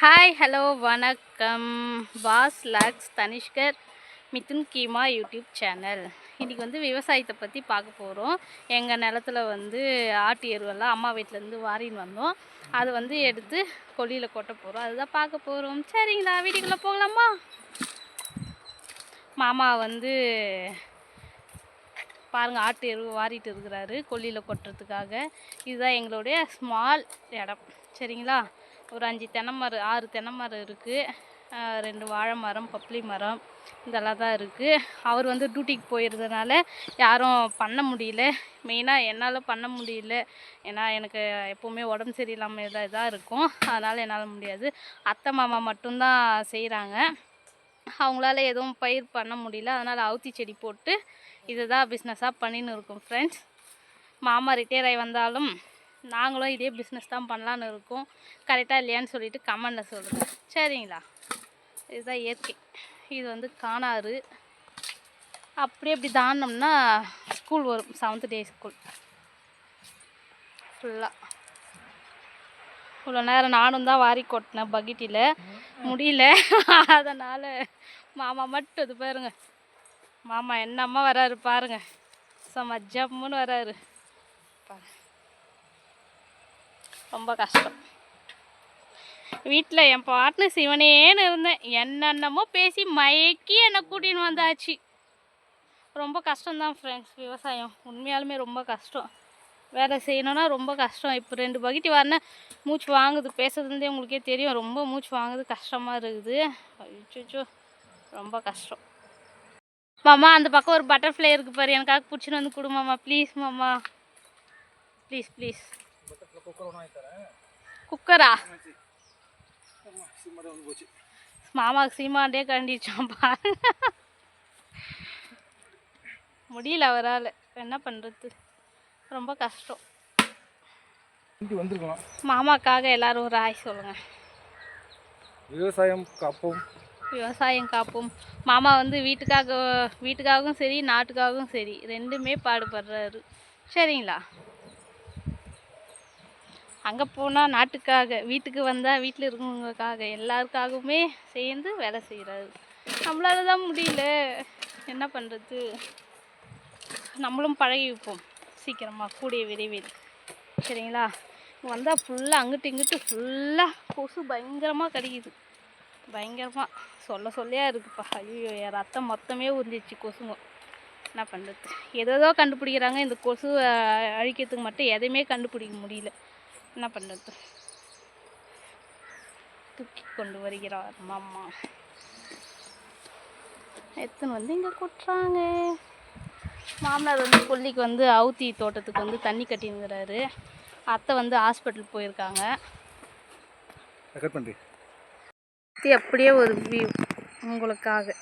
Hi hello வணக்கம். பாஸ் லாக்ஸ் தனிஷ்கர் மிதுன் கீமா யூடியூப் சேனல். இன்றைக்கி வந்து விவசாயத்தை பற்றி பார்க்க போகிறோம் எங்கள் நிலத்துல வந்து ஆட்டு எருவெல்லாம் அம்மா வீட்டிலேருந்து வாரின்னு வந்தோம். அது வந்து எடுத்து கொல்லியில் கொட்ட போகிறோம் அதுதான் பார்க்க போகிறோம் சரிங்களா வீட்டுக்குள்ளே போகலாமா? மாமா வந்து பாருங்கள் ஆட்டு எருவு வாரிட்டு இருக்கிறாரு கொல்லியில் கொட்டுறதுக்காக. இதுதான் எங்களுடைய ஸ்மால் இடம். சரிங்களா? ஒரு அஞ்சு தென்னை மரம் ஆறு தென்னை மரம் இருக்குது ரெண்டு வாழை மரம் பப்ளி மரம் இதெல்லாம் தான் இருக்குது அவர் வந்து டியூட்டிக்கு போயிருந்ததுனால யாரும் பண்ண முடியல. மெயினாக என்னால் பண்ண முடியல. ஏன்னா எனக்கு எப்போவுமே உடம்பு சரியில்லாமல் தான் இதாக இருக்கும். அதனால் என்னால் முடியாது. அத்தை மாமா மட்டும்தான் செய்கிறாங்க அவங்களால எதுவும் பயிர் பண்ண முடியல. அதனால் அவுத்தி செடி போட்டு இதுதான் பிஸ்னஸாக பண்ணின்னு இருக்கோம் ஃப்ரெண்ட்ஸ் மாமா ரிட்டையர் ஆகி வந்தாலும் நாங்களும் இதே பிஸ்னஸ் தான் பண்ணலான்னு இருக்கோம். கரெக்டாக இல்லையான்னு சொல்லிட்டு கமெண்டில் சொல்லுங்கள் சரிங்களா? இதுதான் இயற்கை. இது வந்து காணாறு. அப்படியே இப்படி தாண்டோம்னா ஸ்கூல் வரும் செவன்த் டே ஸ்கூல் ஃபுல்லாக இவ்வளோ நேரம் நானும் தான் வாரி கொட்டினேன் பக்கெட்டில். முடியல. அதனால் மாமா மட்டும் இது பாருங்க. மாமா என்னம்மா வராரு பாருங்க. செம்ம ஜம்முன்னு வராரு. பாருங்க ரொம்ப கஷ்டம். வீட்டில் என் பாட்னர் சிவனேன்னு இருந்தேன். என்னென்னமோ பேசி மயக்கி என்னை கூட்டின்னு வந்தாச்சு. ரொம்ப கஷ்டம்தான் ஃப்ரெண்ட்ஸ் விவசாயம். உண்மையாலுமே ரொம்ப கஷ்டம். வேலை செய்யணும்னா ரொம்ப கஷ்டம். இப்போ ரெண்டு பக்கெட்டு வரணும் மூச்சு வாங்குது. பேசுறதுலேருந்தே உங்களுக்கே தெரியும். ரொம்ப மூச்சு வாங்குது. கஷ்டமாக இருக்குது. அச்சோ ரொம்ப கஷ்டம். மாமா அந்த பக்கம் ஒரு பட்டர்ஃப்ளை இருக்குது பாரு. எனக்காக பிடிச்சின்னு வந்து கொடுமாம்மா ப்ளீஸ் மாமா. ப்ளீஸ் ப்ளீஸ் குக்கரா மாமாவுக்கு சீமாண்டே கண்டிச்சான் பாருங்க. முடியல அவரால். என்ன பண்ணுறது ரொம்ப கஷ்டம். மாமாக்காக எல்லாரும் ஒரு ஆய் சொல்லுங்கள் விவசாயம் காப்போம். விவசாயம் காப்போம். மாமா வந்து வீட்டுக்காக வீட்டுக்காகவும் சரி நாட்டுக்காகவும் சரி ரெண்டுமே பாடுபடுறாரு. சரிங்களா? அங்கே போனால் நாட்டுக்காக வீட்டுக்கு வந்தால் வீட்டில் இருக்கிறவங்களுக்காக எல்லாருக்காகவுமே சேர்ந்து வேலை செய்கிறாரு நம்மளால தான் முடியல. என்ன பண்ணுறது நம்மளும் பழகி வைப்போம் சீக்கிரமாக கூடிய விரைவில். சரிங்களா? வந்தால் ஃபுல்லாக அங்கிட்டு இங்கிட்டு ஃபுல்லாக கொசு பயங்கரமாக கடிக்குது. பயங்கரமாக சொல்ல சொல்லையாக இருக்குப்பா. ஐயோ என் ரத்தம் மொத்தமே உறிஞ்சிச்சு கொசுங்க. என்ன பண்ணுறது ஏதோ கண்டுபிடிக்கிறாங்க. இந்த கொசு அழிக்கிறதுக்கு மட்டும் எதையுமே கண்டுபிடிக்க முடியல. என்ன பண்ணுறது தூக்கி கொண்டு வருகிறார் மாமா. எத்தனை வந்து இங்கே கொட்டுறாங்க? மாமனார் வந்து கொல்லிக்கு வந்து அவுத்தி தோட்டத்துக்கு வந்து தண்ணி கட்டினுங்கிறாரு அத்தை வந்து ஹாஸ்பிட்டல் போயிருக்காங்க. அப்படியே ஒரு வியூ உங்களுக்காக.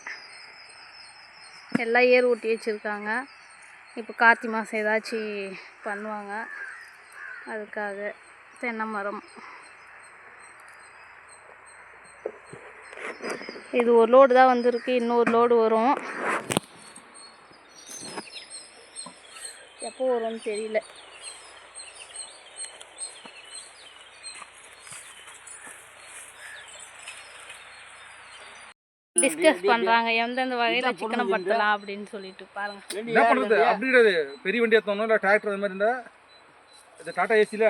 எல்லாம் ஏர் ஓட்டி வச்சுருக்காங்க. இப்போ கார்த்தி மாதம் ஏதாச்சும் பண்ணுவாங்க. அதுக்காக. தென்னை மரம். இது ஒரு லோடு தான் வந்திருக்கு. இன்னொரு லோடு வரும். எப்போ வரும்னு தெரியல. டிஸ்கஸ் பண்ணுறாங்க எந்தெந்த வகையில் சிக்கனம் படுத்தலாம் அப்படின்னு சொல்லிட்டு பாருங்க. என்ன பண்ணுறது அப்படி கிடையாது பெரிய வண்டி எடுத்தோம்னா இல்லை டிராக்டர் அந்த மாதிரி இருந்தா இந்த டாடா ஏசியில்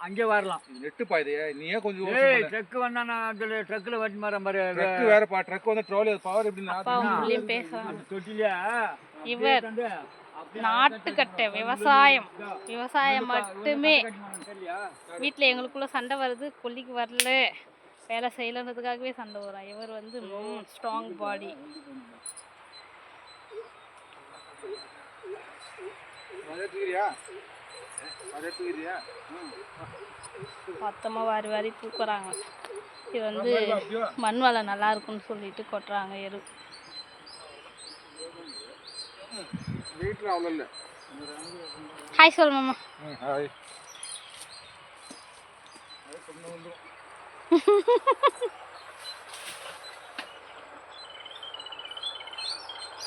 அங்கே வரலாம். நெட்டு கொஞ்சம் ட்ரக் வந்தா நான் அதுல ட்ரக்ல வட்டி மாறேன் பாரு ட்ரக் வேறப்பா ட்ரக் வந்து ட்ராலி பவர் எப்படி அப்பா உங்களையும் பேசுறாங்க தொட்டில இவர் நாட்டுக்கட்டை விவசாயம். விவசாயம் மட்டுமே. வீட்டில் எங்களுக்குள்ள சண்டை வருது. கொல்லிக்கு வரல. வேலை செய்யலன்றதுக்காகவே சண்டை வரும் இவர் வந்து ஸ்ட்ராங் பாடி மொத்தமாக வாரி வாரி தூக்குறாங்க இது வந்து மண் வளம் நல்லா இருக்குன்னு சொல்லிட்டு கொட்டுறாங்க எரு. ஹாய் சொல் மாமா ஹாய்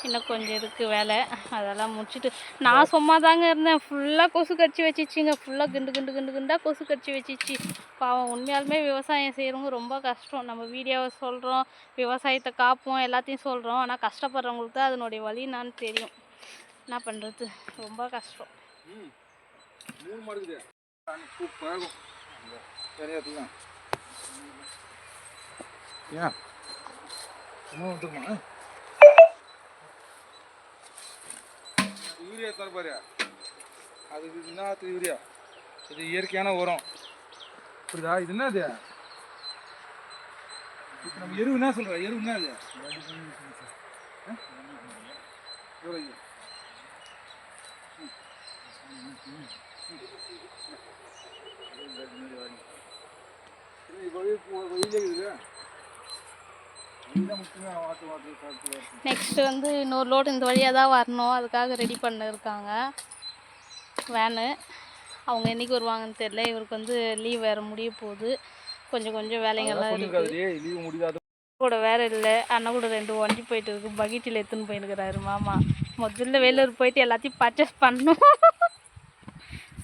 இன்னும் கொஞ்சம் இருக்குது வேலை. அதெல்லாம் முடிச்சுட்டு நான் சும்மா தாங்க இருந்தேன் ஃபுல்லாக கொசு கடிச்சு வச்சிச்சிங்க. ஃபுல்லாக கிண்டு கிண்டு கிண்டு கிண்டாக கொசு கடிச்சு வச்சிச்சு. பாவம் உண்மையாலுமே விவசாயம் செய்கிறவங்க ரொம்ப கஷ்டம். நம்ம வீடியோவை சொல்கிறோம் விவசாயத்தை காப்போம் எல்லாத்தையும் சொல்கிறோம் ஆனால் கஷ்டப்படுறவங்களுக்கு தான் அதனுடைய வழி நான் தெரியும். என்ன பண்ணுறது ரொம்ப கஷ்டம். ம். சரியா தான் ஏன் இன்னும் வந்துருமா யூரியா தர பாரு. அது இது என்ன யூரியா? இது இயற்கையான உரம். புரியுதா? இது என்னது இப்போ நம்ம எருவு என்ன சொல்ற? எருவு என்ன அது? இது? நெக்ஸ்ட் வந்து இன்னொரு லோடு இந்த வழியாக தான் வரணும். அதுக்காக ரெடி பண்ண இருக்காங்க வேனு அவங்க என்னைக்கு வருவாங்கன்னு தெரியல. இவருக்கு வந்து லீவ் வேறு முடிய போகுது. கொஞ்சம் கொஞ்சம் வேலைங்கள்லாம் இருக்குது கூட வேற இல்லை. அண்ணன் கூட ரெண்டு வண்டி போயிட்டு இருக்கு. பக்கெட்டில் எடுத்துன்னு போயிருக்கிறாரு மாமா. முதல்ல வேலூர் போயிட்டு எல்லாத்தையும் பர்ச்சேஸ் பண்ணணும்.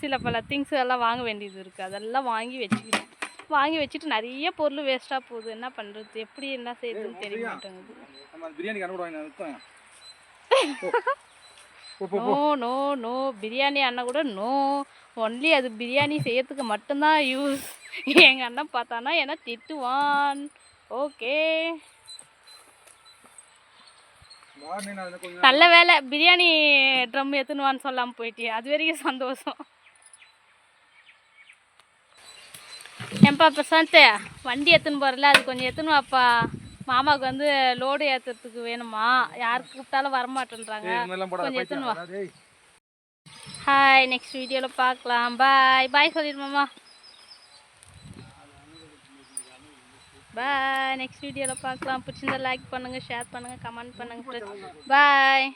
சில பல திங்ஸ் எல்லாம் வாங்க வேண்டியது இருக்குது அதெல்லாம் வாங்கி வச்சுக்கணும். வாங்கி வச்சுட்டு நிறைய பொருள் வேஸ்ட்டாக போகுது. என்ன பண்ணுறது எப்படி என்ன செய்யுதுன்னு தெரிய மாட்டேங்குது. Biryani no no no biryani அண்ணன் கூட நோ ஒன்லி அது பிரியாணி செய்யறதுக்கு மட்டும்தான் யூஸ் எங்கள் அண்ணன் பார்த்தானா என்ன திட்டுவான். ஓகே நல்ல வேலை பிரியாணி ட்ரம் எத்துனுவான்னு சொல்லாமல் போயிட்டியே. அது வரைக்கும் சந்தோஷம். ஏன்பா பிரசாந்த் வண்டி எடுத்துன்னு போகிறல அது கொஞ்சம் எடுத்துன்னு வாப்பா மாமாவுக்கு வந்து லோடு ஏற்றுறதுக்கு வேணுமா? யாருக்கு கூப்பிட்டாலும் வரமாட்டேன்றாங்க. கொஞ்சம் எடுத்துன்னு வா. ஹாய் நெக்ஸ்ட் வீடியோவில் பார்க்கலாம். பாய் பாய் சொல்லிடு மாமா. பாய் நெக்ஸ்ட் வீடியோவில் பார்க்கலாம். பிடிச்சிருந்தா லைக் பண்ணுங்கள் ஷேர் பண்ணுங்கள் கமெண்ட் பண்ணுங்கள் பாய்